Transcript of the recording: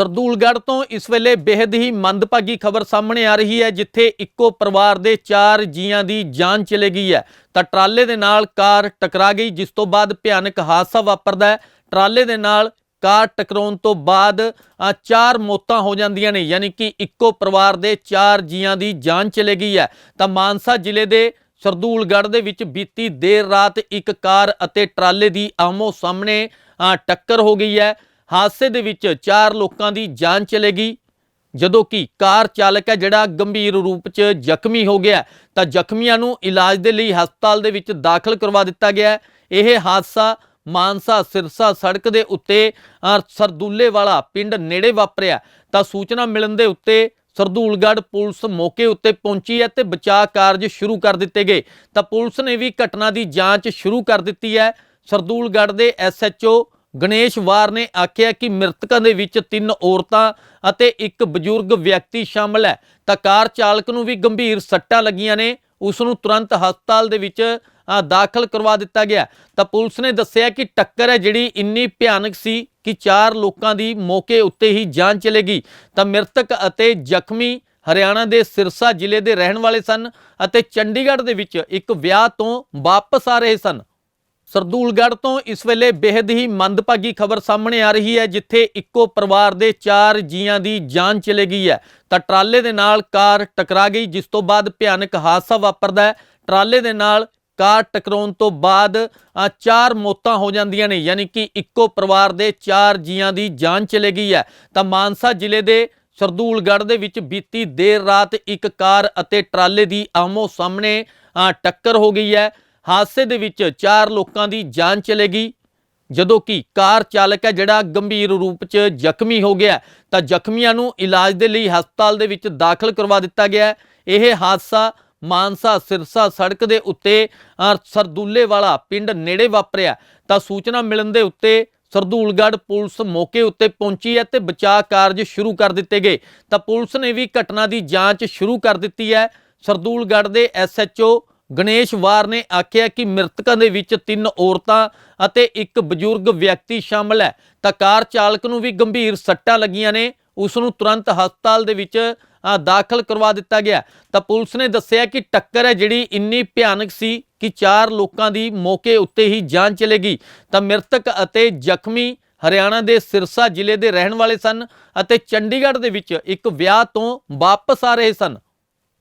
ਸਰਦੂਲਗੜ੍ਹ ਤੋਂ ਇਸ ਵੇਲੇ ਬੇहद ਹੀ ਮੰਦਭਾਗੀ ਖਬਰ ਸਾਹਮਣੇ ਆ ਰਹੀ ਹੈ, ਜਿੱਥੇ ਇੱਕੋ ਪਰਿਵਾਰ ਦੇ 4 ਜੀਆਂ ਦੀ ਜਾਨ ਚਲੇ ਗਈ ਹੈ। ਤਾਂ ਟਰਾਲੇ ਦੇ ਨਾਲ ਕਾਰ ਟਕਰਾ ਗਈ, ਜਿਸ ਤੋਂ ਬਾਅਦ ਭਿਆਨਕ ਹਾਦਸਾ ਵਾਪਰਦਾ ਹੈ। ਟਰਾਲੇ ਦੇ ਨਾਲ ਕਾਰ ਟਕਰਾਉਣ ਤੋਂ ਬਾਅਦ ਚਾਰ ਮੌਤਾਂ ਹੋ ਜਾਂਦੀਆਂ ਨੇ, ਯਾਨੀ ਕਿ ਇੱਕੋ ਪਰਿਵਾਰ ਦੇ 4 ਜੀਆਂ ਦੀ ਜਾਨ ਚਲੇ ਗਈ ਹੈ। ਤਾਂ ਮਾਨਸਾ ਜ਼ਿਲ੍ਹੇ ਦੇ ਸਰਦੂਲਗੜ੍ਹ ਦੇ ਵਿੱਚ ਬੀਤੀ ਦੇਰ ਰਾਤ ਇੱਕ ਕਾਰ ਅਤੇ ਟਰਾਲੇ ਦੀ ਆਮੋ ਸਾਹਮਣੇ ਟੱਕਰ ਹੋ ਗਈ ਹੈ। ਹਾਦਸੇ ਦੇ ਵਿੱਚ ਚਾਰ ਲੋਕਾਂ ਦੀ ਜਾਨ ਚਲੇ ਗਈ। ਜਦੋਂ ਕਿ ਕਾਰ ਚਾਲਕ ਹੈ, ਜਿਹੜਾ ਗੰਭੀਰ ਰੂਪ 'ਚ ਜ਼ਖਮੀ ਹੋ ਗਿਆ ਤਾਂ ਜ਼ਖਮੀਆਂ ਨੂੰ ਇਲਾਜ ਦੇ ਲਈ ਹਸਪਤਾਲ ਦੇ ਵਿੱਚ ਦਾਖਲ ਕਰਵਾ ਦਿੱਤਾ ਗਿਆ ਇਹ ਹਾਦਸਾ ਮਾਨਸਾ ਸਿਰਸਾ ਸੜਕ ਦੇ ਉੱਤੇ ਸਰਦੂਲੇ ਵਾਲਾ ਪਿੰਡ ਨੇੜੇ ਵਾਪਰਿਆ ਤਾਂ ਸੂਚਨਾ ਮਿਲਣ ਦੇ ਉੱਤੇ ਸਰਦੂਲਗੜ੍ਹ ਪੁਲਿਸ ਮੌਕੇ ਉੱਤੇ ਪਹੁੰਚੀ ਹੈ ਤੇ ਬਚਾਅ ਕਾਰਜ ਸ਼ੁਰੂ ਕਰ ਦਿੱਤੇ ਗਏ। ਤਾਂ ਪੁਲਿਸ ਨੇ ਵੀ ਘਟਨਾ ਦੀ ਜਾਂਚ ਸ਼ੁਰੂ ਕਰ ਦਿੱਤੀ ਹੈ। ਸਰਦੂਲਗੜ੍ਹ ਦੇ ਐਸਐਚਓ ਗਣੇਸ਼ ਵਾਰ ਨੇ ਆਖਿਆ ਕਿ ਮ੍ਰਿਤਕਾਂ ਦੇ ਵਿੱਚ ਤਿੰਨ ਔਰਤਾਂ ਅਤੇ ਇੱਕ ਬਜ਼ੁਰਗ ਵਿਅਕਤੀ ਸ਼ਾਮਲ ਹੈ। ਤਾਂ ਕਾਰ ਚਾਲਕ ਨੂੰ ਵੀ ਗੰਭੀਰ ਸੱਟਾਂ ਲੱਗੀਆਂ ਨੇ। ਉਸ ਨੂੰ ਤੁਰੰਤ ਹਸਪਤਾਲ ਦੇ ਵਿੱਚ ਦਾਖਲ ਕਰਵਾ ਦਿੱਤਾ ਗਿਆ। ਤਾਂ ਪੁਲਿਸ ਨੇ ਦੱਸਿਆ ਕਿ ਟੱਕਰ ਹੈ ਜਿਹੜੀ ਇੰਨੀ ਭਿਆਨਕ ਸੀ ਕਿ ਚਾਰ ਲੋਕਾਂ ਦੀ ਮੌਕੇ ਉੱਤੇ ਹੀ ਜਾਨ ਚਲੇਗੀ ਤਾਂ ਮ੍ਰਿਤਕ ਅਤੇ ਜ਼ਖਮੀ ਹਰਿਆਣਾ ਦੇ ਸਿਰਸਾ ਜ਼ਿਲ੍ਹੇ ਦੇ ਰਹਿਣ ਵਾਲੇ ਸਨ ਅਤੇ ਚੰਡੀਗੜ੍ਹ ਦੇ ਵਿੱਚ ਇੱਕ ਵਿਆਹ ਤੋਂ ਵਾਪਸ ਆ ਰਹੇ ਸਨ। ਸਰਦੂਲਗੜ੍ਹ ਤੋਂ ਇਸ ਵੇਲੇ ਬੇहद ਹੀ ਮੰਦਭਾਗੀ ਖਬਰ ਸਾਹਮਣੇ ਆ ਰਹੀ ਹੈ, ਜਿੱਥੇ ਇੱਕੋ ਪਰਿਵਾਰ ਦੇ 4 ਜੀਆਂ ਦੀ ਜਾਨ ਚਲੇ ਗਈ ਹੈ। ਤਾਂ ਟਰਾਲੇ ਦੇ ਨਾਲ ਕਾਰ ਟਕਰਾ ਗਈ, ਜਿਸ ਤੋਂ ਬਾਅਦ ਭਿਆਨਕ ਹਾਦਸਾ ਵਾਪਰਦਾ ਹੈ। ਟਰਾਲੇ ਦੇ ਨਾਲ ਕਾਰ ਟਕਰਾਉਣ ਤੋਂ ਬਾਅਦ ਚਾਰ ਮੌਤਾਂ ਹੋ ਜਾਂਦੀਆਂ ਨੇ, ਯਾਨੀ ਕਿ ਇੱਕੋ ਪਰਿਵਾਰ ਦੇ 4 ਜੀਆਂ ਦੀ ਜਾਨ ਚਲੇ ਗਈ ਹੈ। ਤਾਂ ਮਾਨਸਾ ਜ਼ਿਲ੍ਹੇ ਦੇ ਸਰਦੂਲਗੜ੍ਹ ਦੇ ਵਿੱਚ ਬੀਤੀ ਦੇਰ ਰਾਤ ਇੱਕ ਕਾਰ ਅਤੇ ਟਰਾਲੇ ਦੀ ਆਮੋ ਸਾਹਮਣੇ ਟੱਕਰ ਹੋ ਗਈ ਹੈ। ਹਾਦਸੇ ਦੇ ਵਿੱਚ ਚਾਰ ਲੋਕਾਂ ਦੀ ਜਾਨ ਚਲੇ ਗਈ। ਜਦੋਂ ਕਿ ਕਾਰ ਚਾਲਕ ਹੈ, ਜਿਹੜਾ ਗੰਭੀਰ ਰੂਪ 'ਚ ਜ਼ਖਮੀ ਹੋ ਗਿਆ ਤਾਂ ਜ਼ਖਮੀਆਂ ਨੂੰ ਇਲਾਜ ਦੇ ਲਈ ਹਸਪਤਾਲ ਦੇ ਵਿੱਚ ਦਾਖਲ ਕਰਵਾ ਦਿੱਤਾ ਗਿਆ ਇਹ ਹਾਦਸਾ ਮਾਨਸਾ ਸਿਰਸਾ ਸੜਕ ਦੇ ਉੱਤੇ ਸਰਦੂਲੇ ਵਾਲਾ ਪਿੰਡ ਨੇੜੇ ਵਾਪਰਿਆ ਤਾਂ ਸੂਚਨਾ ਮਿਲਣ ਦੇ ਉੱਤੇ ਸਰਦੂਲਗੜ੍ਹ ਪੁਲਿਸ ਮੌਕੇ ਉੱਤੇ ਪਹੁੰਚੀ ਹੈ ਤੇ ਬਚਾਅ ਕਾਰਜ ਸ਼ੁਰੂ ਕਰ ਦਿੱਤੇ ਗਏ। ਤਾਂ ਪੁਲਿਸ ਨੇ ਵੀ ਘਟਨਾ ਦੀ ਜਾਂਚ ਸ਼ੁਰੂ ਕਰ ਦਿੱਤੀ ਹੈ। ਸਰਦੂਲਗੜ੍ਹ ਦੇ ਐਸਐਚਓ ਗਣੇਸ਼ ਵਾਰ ਨੇ ਆਖਿਆ ਕਿ ਮ੍ਰਿਤਕਾਂ ਦੇ ਵਿੱਚ ਤਿੰਨ ਔਰਤਾਂ ਅਤੇ ਇੱਕ ਬਜ਼ੁਰਗ ਵਿਅਕਤੀ ਸ਼ਾਮਲ ਹੈ। ਤਾਂ ਕਾਰ ਚਾਲਕ ਨੂੰ ਵੀ ਗੰਭੀਰ ਸੱਟਾਂ ਲੱਗੀਆਂ ਨੇ। ਉਸ ਨੂੰ ਤੁਰੰਤ ਹਸਪਤਾਲ ਦੇ ਵਿੱਚ ਦਾਖਲ ਕਰਵਾ ਦਿੱਤਾ ਗਿਆ। ਤਾਂ ਪੁਲਿਸ ਨੇ ਦੱਸਿਆ ਕਿ ਟੱਕਰ ਹੈ ਜਿਹੜੀ ਇੰਨੀ ਭਿਆਨਕ ਸੀ ਕਿ ਚਾਰ ਲੋਕਾਂ ਦੀ ਮੌਕੇ ਉੱਤੇ ਹੀ ਜਾਨ ਚਲੇਗੀ। ਤਾਂ ਮ੍ਰਿਤਕ ਅਤੇ ਜ਼ਖਮੀ ਹਰਿਆਣਾ ਦੇ ਸਿਰਸਾ ਜ਼ਿਲ੍ਹੇ ਦੇ ਰਹਿਣ ਵਾਲੇ ਸਨ ਅਤੇ ਚੰਡੀਗੜ੍ਹ ਦੇ ਵਿੱਚ ਇੱਕ ਵਿਆਹ ਤੋਂ ਵਾਪਸ ਆ ਰਹੇ ਸਨ।